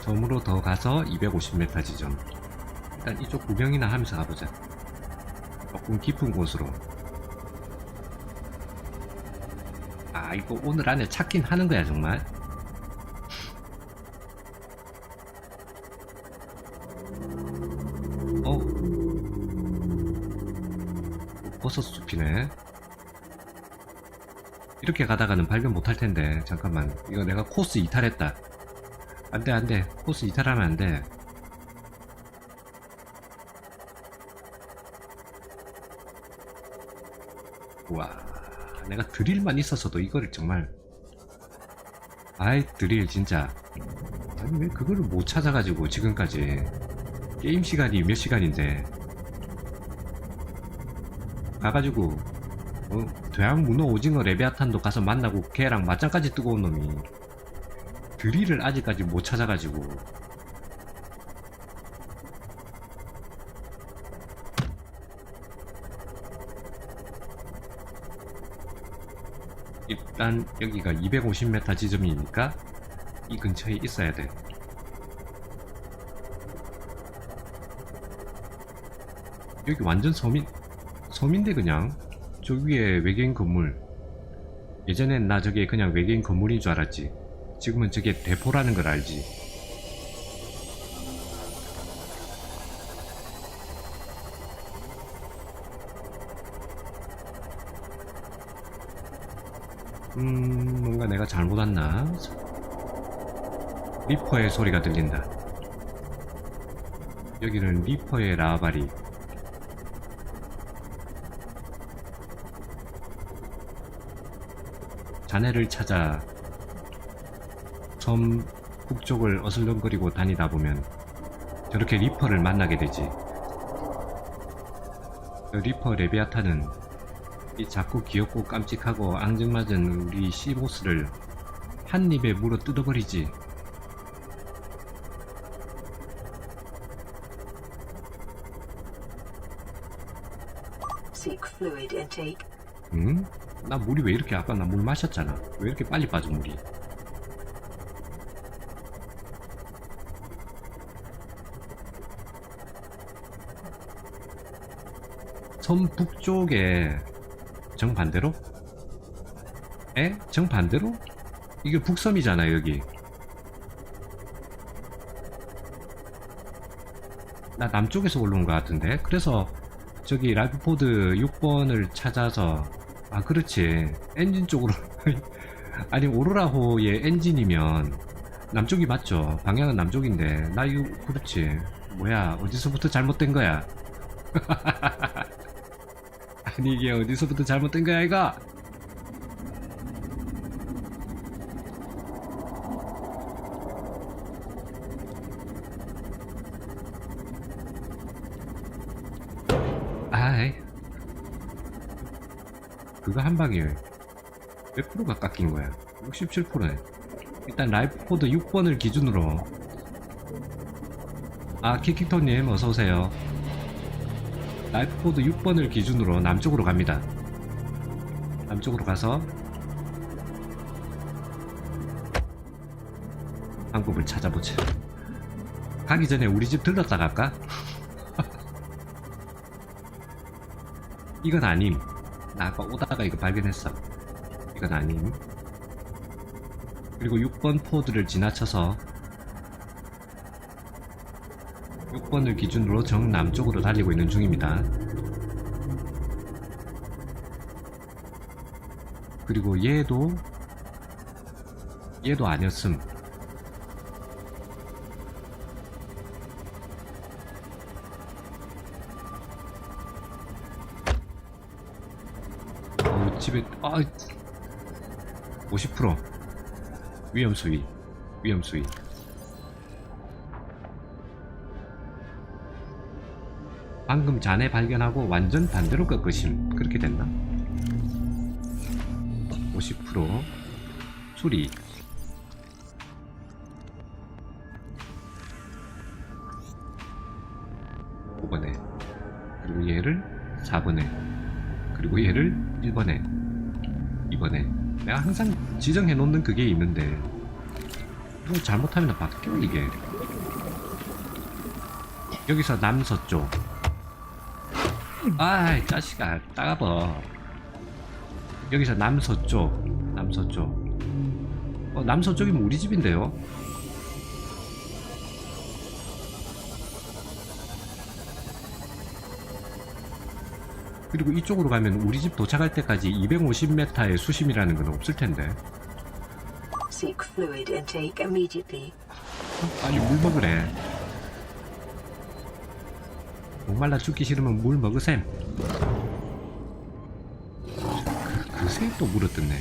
섬으로 더 가서 250m 지점. 일단 이쪽 구경이나 하면서 가보자. 조금 깊은 곳으로. 아, 이거 오늘 안에 찾긴 하는 거야, 정말? 어? 버섯 숲이네. 이렇게 가다가는 발견 못할 텐데, 잠깐만. 이거 내가 코스 이탈했다. 안 돼, 안 돼. 코스 이탈하면 안 돼. 와, 내가 드릴만 있었어도 이거를 정말. 아이, 드릴, 진짜. 아니, 왜 그거를 못 찾아가지고, 지금까지. 게임 시간이 몇 시간인데. 가가지고, 어, 대학 문어 오징어 레베아탄도 가서 만나고 걔랑 맞짱까지 뜨거운 놈이. 드릴을 아직까지 못 찾아가지고. 일단 여기가 250m 지점이니까 이 근처에 있어야 돼. 여기 완전 섬인 섬인데 그냥. 저 위에 외계인 건물. 예전엔 나 저게 그냥 외계인 건물인 줄 알았지 지금은 저게 대포라는 걸 알지. 음, 뭔가 내가 잘못 왔나? 리퍼의 소리가 들린다. 여기는 리퍼의 라바리. 자네를 찾아 섬 북쪽을 어슬렁거리고 다니다 보면 저렇게 리퍼를 만나게 되지. 그 리퍼 레비아타는 이 작고 귀엽고 깜찍하고 앙증맞은 우리 시보스를 한 입에 물어 뜯어버리지. 응? 나 물이 왜 이렇게 아까 나 물 마셨잖아. 왜 이렇게 빨리 빠져 물이? 섬 북쪽에 정반대로? 에? 정반대로? 이게 북섬이잖아 여기. 나 남쪽에서 올라온 것 같은데. 그래서 저기 라이프포드 6번을 찾아서 아 그렇지. 엔진 쪽으로. 아니 오로라호의 엔진이면 남쪽이 맞죠. 방향은 남쪽인데. 나 이거 그렇지. 뭐야 어디서부터 잘못된 거야 아니 이게 어디서부터 잘못된 거야 이거 아이 그거 한 방에 몇 프로가 깎인 거야? 67%네. 일단 라이프 코드 6번을 기준으로. 아 키키토님 어서오세요 라이프 코드 6번을 기준으로 남쪽으로 갑니다. 남쪽으로 가서 방법을 찾아보자 가기 전에 우리 집 들렀다 갈까? 이건 아님. 나 아까 오다가 이거 발견했어. 이건 아님. 그리고 6번 포드를 지나쳐서 6번을 기준으로 정남쪽으로 달리고 있는 중입니다. 그리고 얘도 얘도 아니었음. 어, 집에 아, 50% 위험 수위. 위험 수위 방금 잔해 발견하고 완전 반대로 꺾으심. 그렇게 됐나? 50% 수리. 5번에. 그리고 얘를 4번에. 그리고 얘를 1번에. 2번에. 내가 항상 지정해 놓는 그게 있는데 또 잘못하면 바뀌어 이게. 여기서 남서쪽 아이 자식아 따가버 여기서 남서쪽 남서쪽 어 남서쪽이면 우리 집인데요 그리고 이쪽으로 가면 우리 집 도착할 때까지 250m의 수심이라는 건 없을 텐데. 빨리 물 먹으래. 목말라 죽기 싫으면 물 먹으셈. 그, 그새 또 물어뜯네.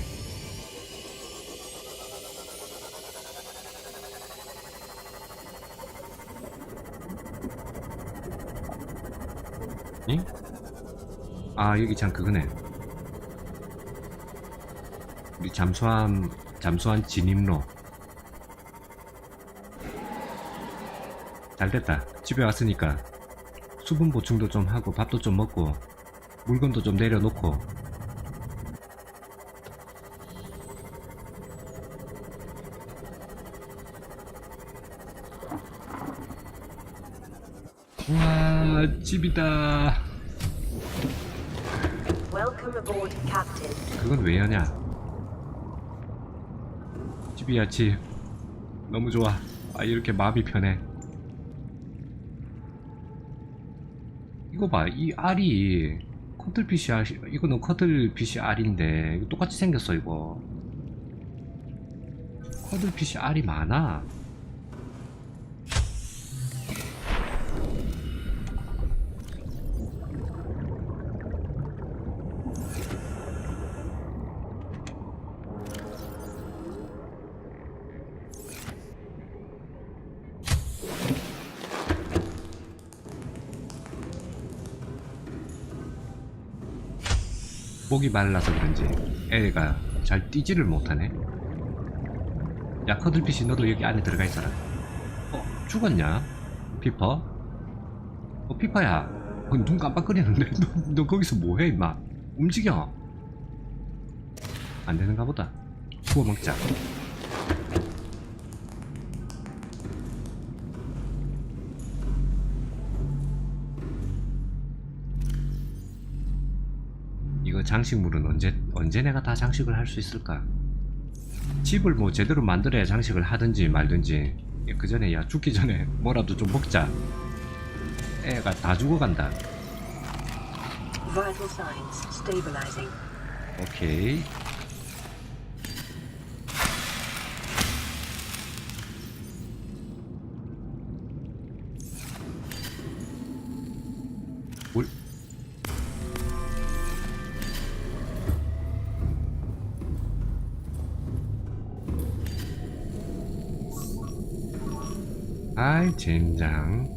응? 아 여기 참 그거네. 우리 잠수함 잠수함 진입로. 잘 됐다. 집에 왔으니까 수분 보충도 좀 하고 밥도 좀 먹고 물건도 좀 내려놓고 와 집이다. 그건 왜 하냐? 집이야 집. 너무 좋아. 아 이렇게 마음이 편해. 이거 봐, 이 알이 커틀피쉬 알, 이거는 커틀피쉬 알인데 이거 똑같이 생겼어 이거. 커틀피쉬 알이 많아. 목이 말라서 그런지 애가 잘 뛰지를 못하네. 야 커들피쉬 너도 여기 안에 들어가 있어라. 어 죽었냐? 피퍼? 어 피퍼야. 어, 눈 깜빡거리는데 너, 너 거기서 뭐해 임마? 움직여. 안 되는가 보다. 구워 먹자. 장식물은 언제 언제 내가 다 장식을 할 수 있을까? 집을 뭐 제대로 만들어야 장식을 하든지 말든지 그 전에 야 죽기 전에 뭐라도 좀 먹자. 애가 다 죽어간다. 오케이. 젠장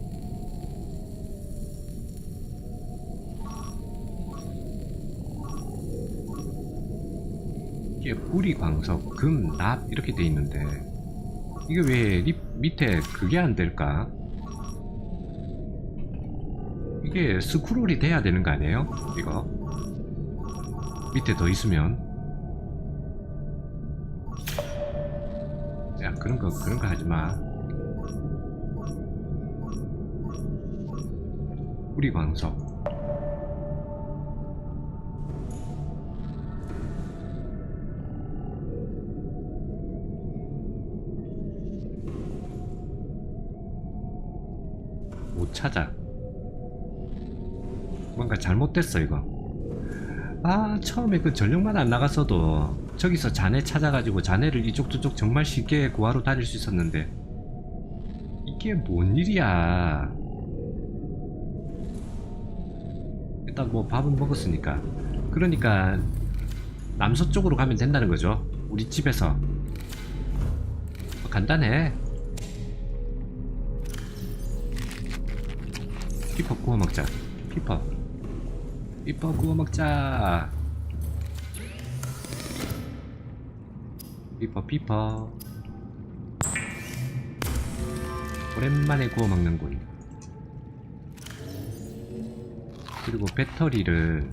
이게 뿌리 광석, 금, 납 이렇게 돼 있는데 이게 왜 립, 밑에 그게 안 될까? 이게 스크롤이 돼야 되는 거 아니에요? 이거 밑에 더 있으면 야 그런 거 그런 거 하지 마. 뿌리 광석. 못 찾아. 뭔가 잘못됐어 이거. 아 처음에 그 전력만 안 나갔어도 저기서 자네 찾아가지고 자네를 이쪽 저쪽 정말 쉽게 구하러 다닐 수 있었는데 이게 뭔 일이야. 일단 뭐 밥은 먹었으니까. 그러니까 남서쪽으로 가면 된다는 거죠. 우리 집에서. 뭐 간단해. 피퍼 구워 먹자. 피퍼. 피퍼 구워 먹자. 피퍼 피퍼. 오랜만에 구워 먹는군. 그리고 배터리를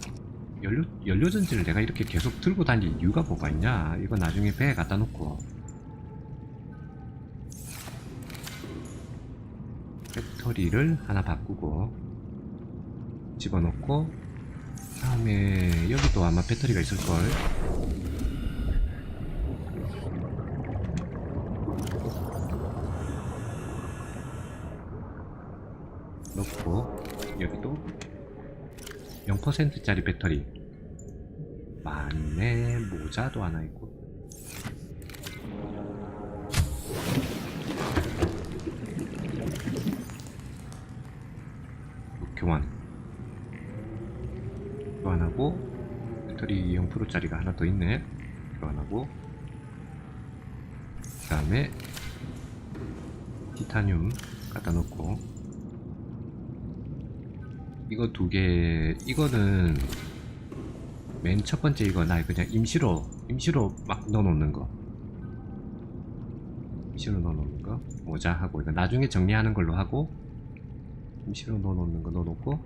연료 연료 전지를 내가 이렇게 계속 들고 다닐 이유가 뭐가 있냐? 이거 나중에 배에 갖다 놓고 배, 배터리를 하나 바꾸고 집어넣고 다음에 여기도 아마 배터리가 있을걸 넣고 여기도 0%짜리 배터리. 맞네 모자도 하나 있고. 교환. 교환하고 배터리 0%짜리가 하나 더 있네. 교환하고. 그 다음에 티타늄 갖다 놓고 이거 두 개 이거는 맨 첫 번째 이거 나 그냥 임시로 임시로 막 넣어놓는 거. 임시로 넣어놓는 거? 모자 하고 이거 나중에 정리하는 걸로 하고 임시로 넣어놓는 거 넣어놓고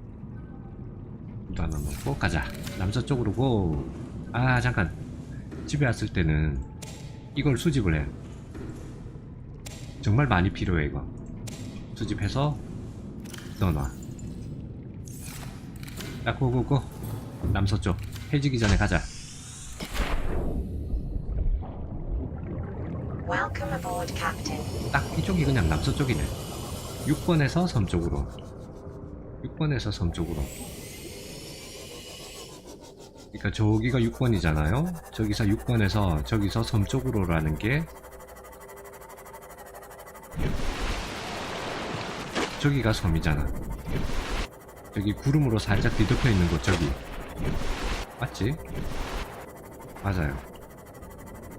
또 하나 넣고 가자. 남서쪽으로 고 아 잠깐. 집에 왔을 때는 이걸 수집을 해 정말 많이 필요해 이거. 수집해서 넣어놔 야 고고고. 남서쪽 해지기 전에 가자. 딱 이쪽이 그냥 남서쪽이네. 6번에서 섬 쪽으로. 6번에서 섬 쪽으로. 그러니까 저기가 6번이잖아요. 저기서 6번에서 저기서 섬 쪽으로라는 게 저기가 섬이잖아 저기 구름으로 살짝 뒤덮여 있는 곳 저기. 맞지? 맞아요.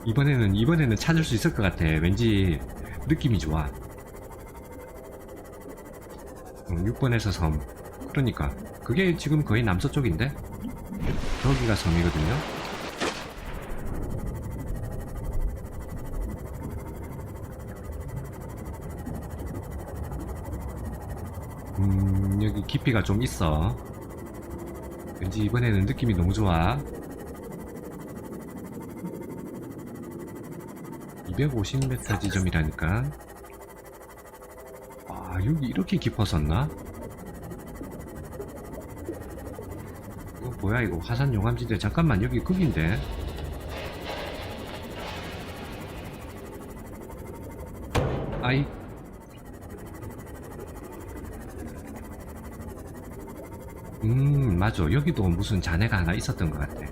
이번에는 이번에는 찾을 수 있을 것 같아. 왠지 느낌이 좋아. 6번에서 섬. 그러니까. 그게 지금 거의 남서쪽인데? 저기가 섬이거든요. 음 여기 깊이가 좀 있어. 왠지 이번에는 느낌이 너무 좋아. 250m 지점이라니까. 아 여기 이렇게 깊었었나? 이거 뭐야 이거 화산 용암지대 잠깐만 여기 극인데 맞아. 여기도 무슨 잔해가 하나 있었던 것 같아.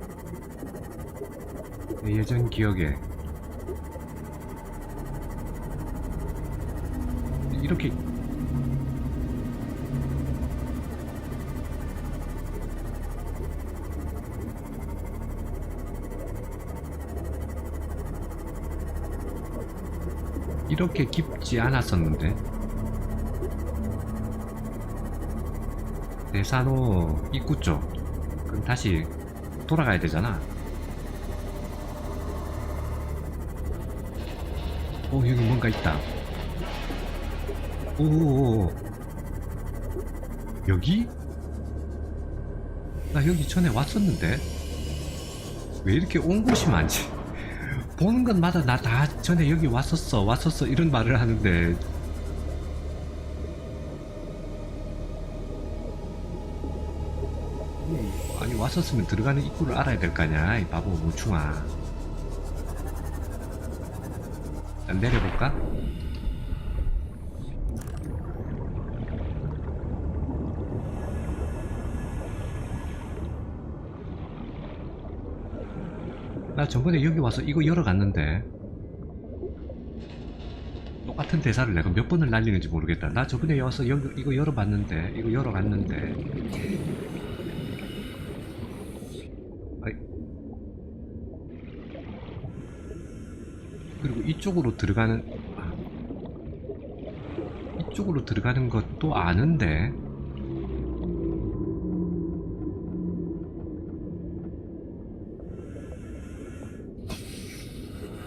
내 예전 기억에 이렇게 이렇게 깊지 않았었는데 산호 입구 쪽. 그럼 다시 돌아가야 되잖아. 오 여기 뭔가 있다. 오 여기? 나 여기 전에 왔었는데. 왜 이렇게 온 곳이 많지? 보는 것마다 나 다 전에 여기 왔었어 왔었어 이런 말을 하는데 음, 아니 왔었으면 들어가는 입구를 알아야 될 거 아냐 이 바보 멍충아. 일단 내려볼까? 나 저번에 여기 와서 이거 열어갔는데 똑같은 대사를 내가 몇 번을 날리는지 모르겠다. 나 저번에 와서 여기 이거 열어봤는데 이거 열어갔는데 아이. 그리고 이쪽으로 들어가는 아. 이쪽으로 들어가는 것도 아는데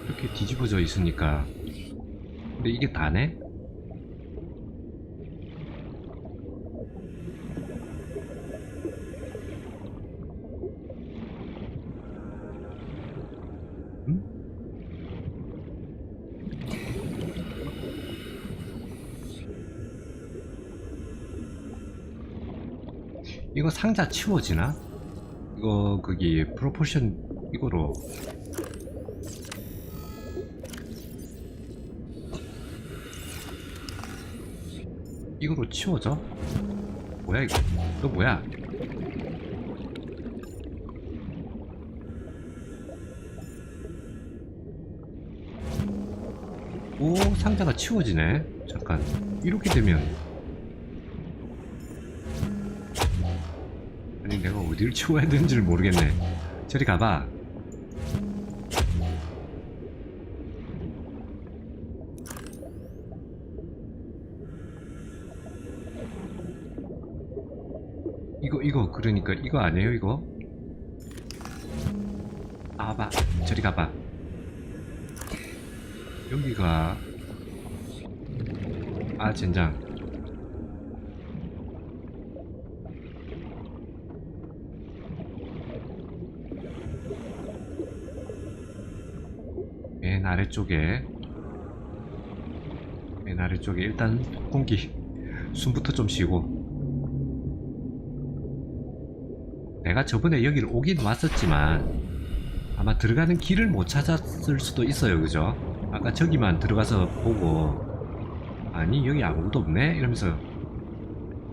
이렇게 뒤집어져 있으니까 근데 이게 다네? 이거 상자 치워지나? 이거 거기 프로포션 이거로 이거로 치워져? 뭐야 이거? 너 뭐야? 오 상자가 치워지네 잠깐 이렇게 되면 아니 내가 어디를 치워야 되는지를 모르겠네. 저리 가봐. 이거 이거 그러니까 이거 아니에요 이거? 아봐 저리 가봐. 여기가 아 젠장 맨 아래쪽에 맨 아래쪽에 일단 공기 숨부터 좀 쉬고. 내가 저번에 여기를 오긴 왔었지만 아마 들어가는 길을 못 찾았을 수도 있어요. 그죠? 아까 저기만 들어가서 보고 아니 여기 아무것도 없네? 이러면서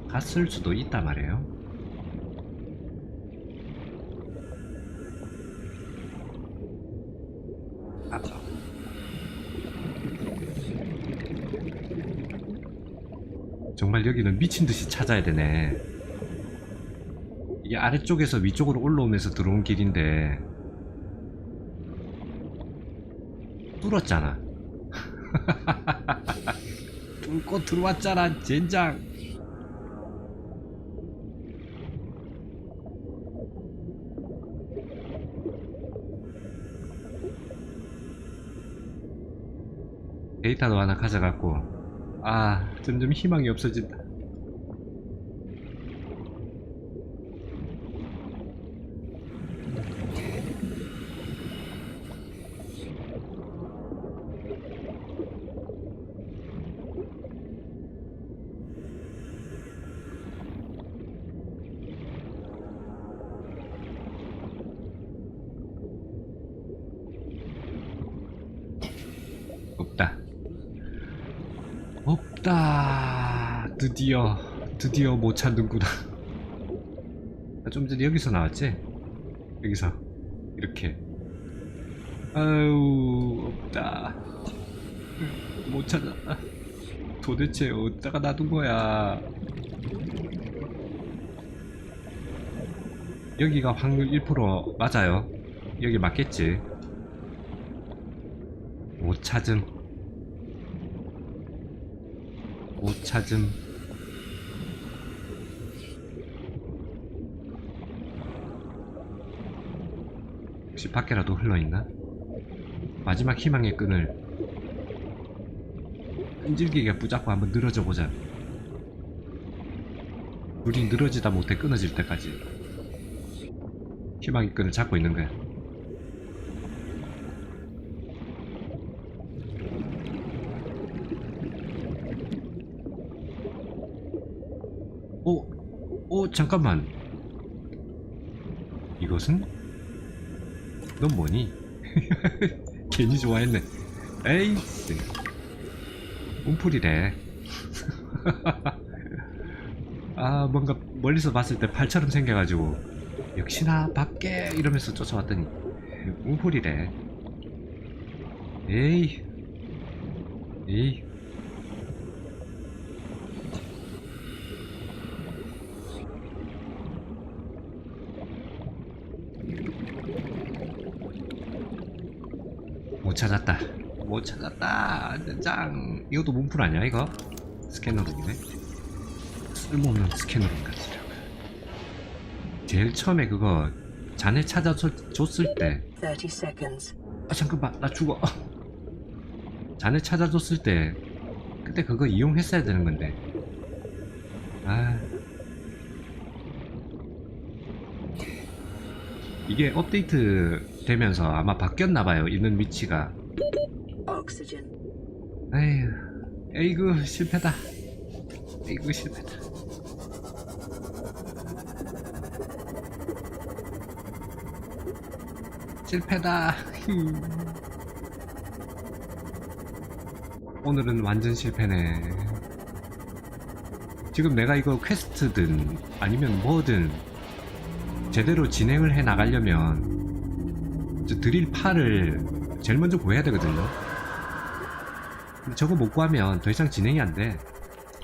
갔을 수도 있단 말이에요 정말 여기는 미친듯이 찾아야 되네. 이게 아래쪽에서 위쪽으로 올라오면서 들어온 길인데 뚫었잖아. 뚫고 들어왔잖아 젠장. 데이터도 하나 가져갔고 아 점점 희망이 없어진다 없다. 없다. 드디어, 못 찾는구나. 나좀 전에 여기서 나왔지? 여기서. 이렇게. 아유, 없다. 못 찾았다. 도대체 어디다가 놔둔 거야? 여기가 확률 1% 맞아요. 여기 맞겠지? 못 찾음. 못 찾음. 혹시 밖에라도 흘러있나? 마지막 희망의 끈을 끈질기게 붙잡고 한번 늘어져 보자. 둘이 늘어지다 못해 끊어질 때까지 희망의 끈을 잡고 있는 거야. 오, 오, 잠깐만. 이것은? 넌 뭐니? 괜히 좋아했네. 에이씨. 움풀이래. 아, 뭔가 멀리서 봤을 때 팔처럼 생겨가지고, 역시나 밖에! 이러면서 쫓아왔더니, 움풀이래. 에이. 에이. 못 찾았다. 못 찾았다. 짱. 이것도 문풀 아니야, 이거? 스캐너룸이네. 쓸모없는 스캐너룸 같지라. 제일 처음에 그거 자네 찾아줬을 때, 30 seconds. 아, 잠깐만, 나 죽어. 자네 찾아줬을 때, 그때 그거 이용했어야 되는 건데. 아. 이게 업데이트 되면서 아마 바뀌었나봐요 있는 위치가. 에휴 에이구 실패다. 에이구 실패다. 실패다. 오늘은 완전 실패네. 지금 내가 이거 퀘스트든 아니면 뭐든 제대로 진행을 해 나가려면 드릴 팔을 제일 먼저 구해야 되거든요. 근데 저거 못 구하면 더 이상 진행이 안 돼.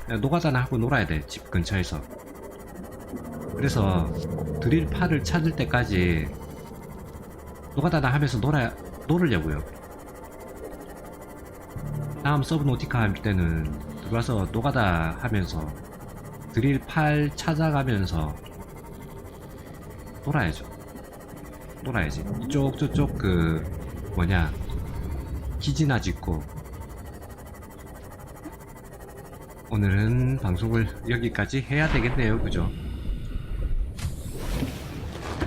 그냥 노가다나 하고 놀아야 돼, 집 근처에서. 그래서 드릴 팔을 찾을 때까지 노가다나 하면서 놀아, 놀으려고요. 다음 서브노티카 할 때는 들어와서 노가다 하면서 드릴 팔 찾아가면서 놀아야죠. 놀아야지. 이쪽 저쪽 그 뭐냐 기지나 짓고 오늘은 방송을 여기까지 해야 되겠네요, 그죠?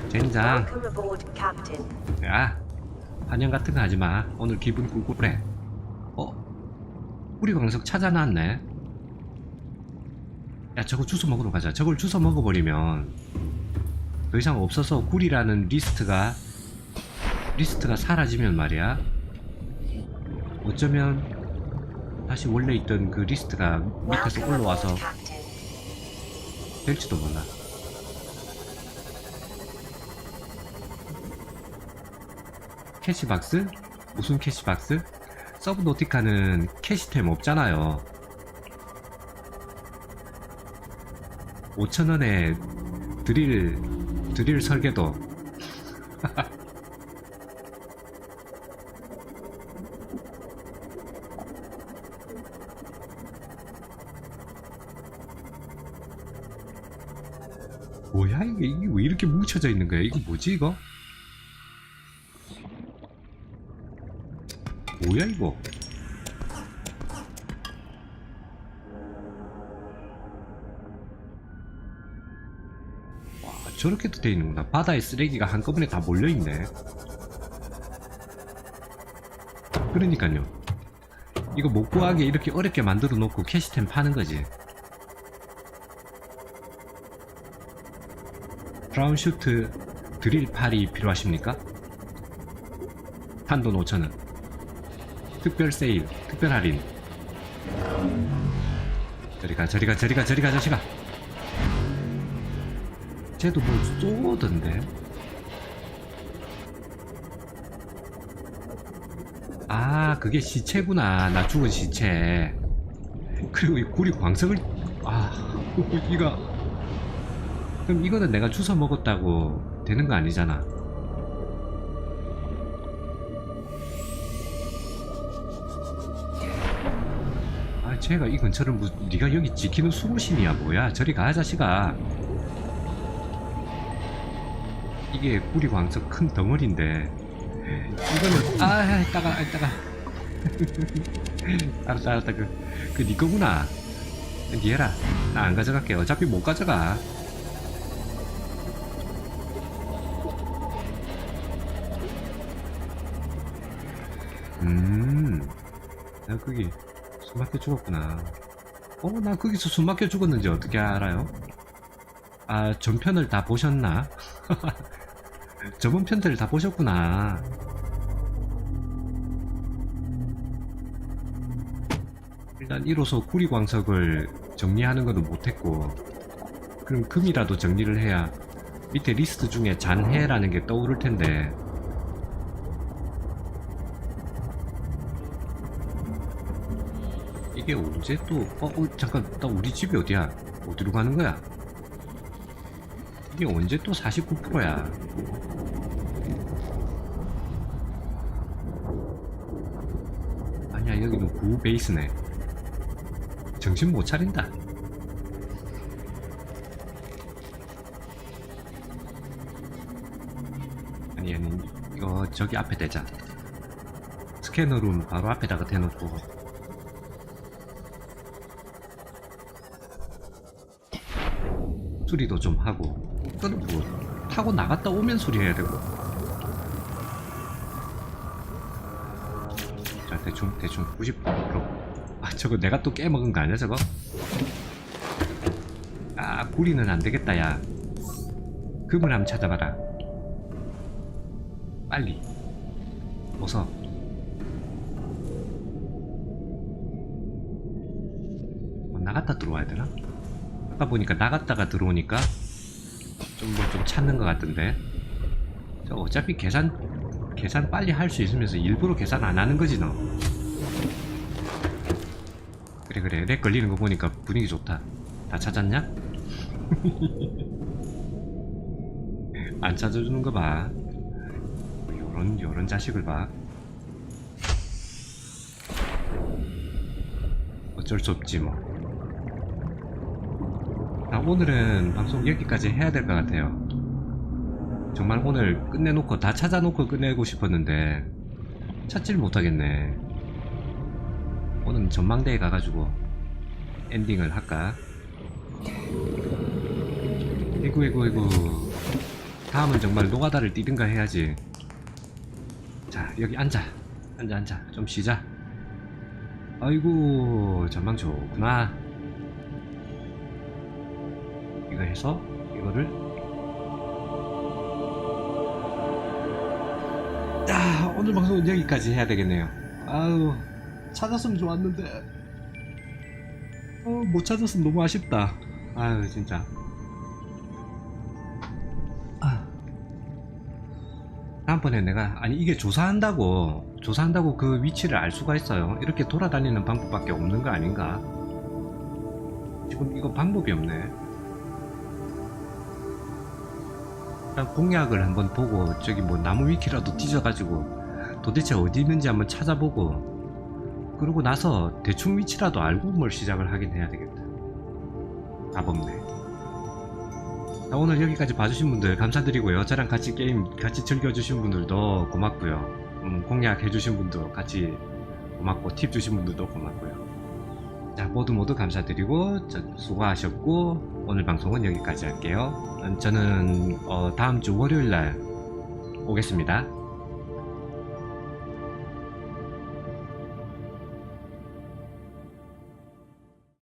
젠장. Aboard, Captain. 야, 환영 같은 거 하지 마. 오늘 기분 꿀꿀해. 어? 우리 광석 찾아놨네. 야, 저거 주워 먹으러 가자. 저걸 주워 먹어버리면 더 이상 없어서 꿀이라는 리스트가 리스트가 사라지면 말이야. 어쩌면 다시 원래 있던 그 리스트가 밑에서 올라와서. 될지도 몰라. 캐시박스? 무슨 캐시박스? 서브노티카는 캐시템 없잖아요. 5천원에 드릴, 드릴 설계도. 뭐야 이게 이게 왜 이렇게 뭉쳐져 있는 거야? 이거 뭐지 이거? 뭐야 이거? 저렇게도 돼 있는구나. 바다에 쓰레기가 한꺼번에 다 몰려 있네. 그러니까요. 이거 못 구하게 이렇게 어렵게 만들어 놓고 캐시템 파는 거지. 브라운 슈트 드릴 팔이 필요하십니까? 한돈 5천원 특별 세일 특별 할인 저리가 저리가 저리가 저리가 저리가 쟤도 뭐 쏘던데 아 그게 시체구나 나 죽은 시체 그리고 이 구리 광석을 아 이거 그럼 이거는 내가 주워 먹었다고 되는 거 아니잖아. 아, 쟤가 이 근처를 무, 네가 여기 지키는 수호신이야 뭐야? 저리 가 자식아. 이게 구리 광석 큰 덩어리인데 이거는 아, 따가, 아, 따가. 알았다, 알았다. 그, 그네 거구나. 니 해라. 나 안 가져갈게. 어차피 못 가져가. 음, 나 거기 숨 막혀 죽었구나. 어, 나 거기서 숨 막혀 죽었는지 어떻게 알아요? 아, 전편을 다 보셨나? 저번 편들을 다 보셨구나. 일단 1호소 구리광석을 정리하는 것도 못했고, 그럼 금이라도 정리를 해야 밑에 리스트 중에 잔해라는 게 떠오를 텐데, 이게 언제 또, 어, 어, 잠깐, 나 우리 집이 어디야? 어디로 가는 거야? 이게 언제 또 49%야? 아니야, 베이스네. 정신 못 차린다. 아니, 아니, 이거 저기 앞에 대자. 스캐너룸 바로 앞에다가 대놓고 수리도 좀 하고 뭐 타고 나갔다 오면 수리해야 되고 자 대충 대충. 90%아 저거 내가 또 깨먹은 거 아니야 저거? 아 구리는 안 되겠다 야. 금을 한번 찾아봐라. 빨리. 어서 뭐 나갔다 들어와야 되나? 아까 보니까 나갔다가 들어오니까 좀뭐좀 찾는 것 같던데. 저 어차피 계산 계산 빨리 할 수 있으면서 일부러 계산 안 하는 거지 너 그래 그래 렉 걸리는 거 보니까 분위기 좋다 다 찾았냐? 안 찾아주는 거 봐. 요런, 요런 자식을 봐. 어쩔 수 없지, 뭐. 아, 오늘은 방송 여기까지 해야 될 것 같아요. 정말 오늘 끝내놓고, 다 찾아놓고 끝내고 싶었는데, 찾지를 못하겠네. 오늘 전망대에 가가지고, 엔딩을 할까? 이구, 이구, 이구. 다음은 정말 노가다를 뛰든가 해야지. 자, 여기 앉아. 앉아, 앉아. 좀 쉬자. 아이고, 전망 좋구나. 이거 해서, 이거를. 오늘 방송은 여기까지 해야 되겠네요. 아유, 찾았으면 좋았는데. 어, 못 찾았으면 너무 아쉽다. 아유, 진짜. 아. 다음번에 내가 아니 이게 조사한다고 조사한다고 그 위치를 알 수가 있어요 이렇게 돌아다니는 방법밖에 없는 거 아닌가 지금 이거 방법이 없네 공약을 한번 보고 저기 뭐 나무 위키라도 뒤져가지고 도대체 어디 있는지 한번 찾아보고 그러고 나서 대충 위치라도 알고 뭘 시작을 하긴 해야 되겠다 답 없네 자, 오늘 여기까지 봐주신 분들 감사드리고요. 저랑 같이 게임 같이 즐겨주신 분들도 고맙고요. 음, 공략해주신 분도 같이 고맙고 팁 주신 분들도 고맙고요. 자 모두 모두 감사드리고 저, 수고하셨고 오늘 방송은 여기까지 할게요. 음, 저는 어, 다음 주 월요일 날 오겠습니다.